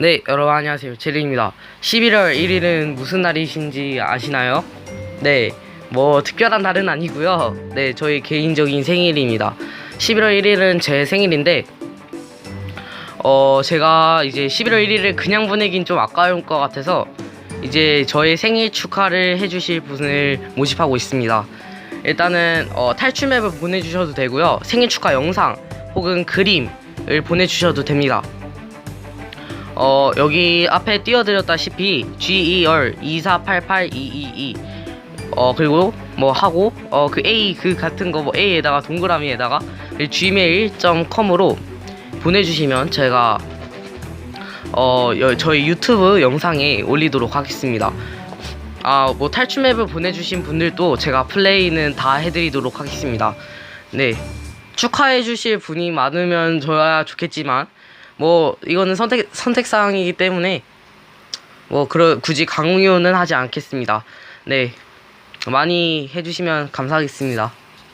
네, 여러분 안녕하세요. 제리입니다. 11월 1일은 무슨 날이신지 아시나요? 네, 뭐 특별한 날은 아니고요. 네, 저희 개인적인 생일입니다. 11월 1일은 제 생일인데 어, 제가 이제 11월 1일을 그냥 보내긴 좀 아까울 것 같아서 이제 저의 생일 축하를 해주실 분을 모집하고 있습니다. 일단은 어, 탈출 맵을 보내주셔도 되고요. 생일 축하 영상 혹은 그림을 보내주셔도 됩니다. 어 여기 앞에 띄워드렸다시피 GER 2488222 어 그리고 뭐 하고 어 그 A 그 같은 거 뭐 A에다가 동그라미에다가 gmail.com으로 보내주시면 제가 어 여- 저희 유튜브 영상에 올리도록 하겠습니다. 아 뭐 탈출 맵을 보내주신 분들도 제가 플레이는 다 해드리도록 하겠습니다. 네 축하해주실 분이 많으면 저야 좋겠지만 뭐 이거는 선택 선택 사항이기 때문에 뭐 그러 굳이 강요는 하지 않겠습니다. 네 많이 해주시면 감사하겠습니다.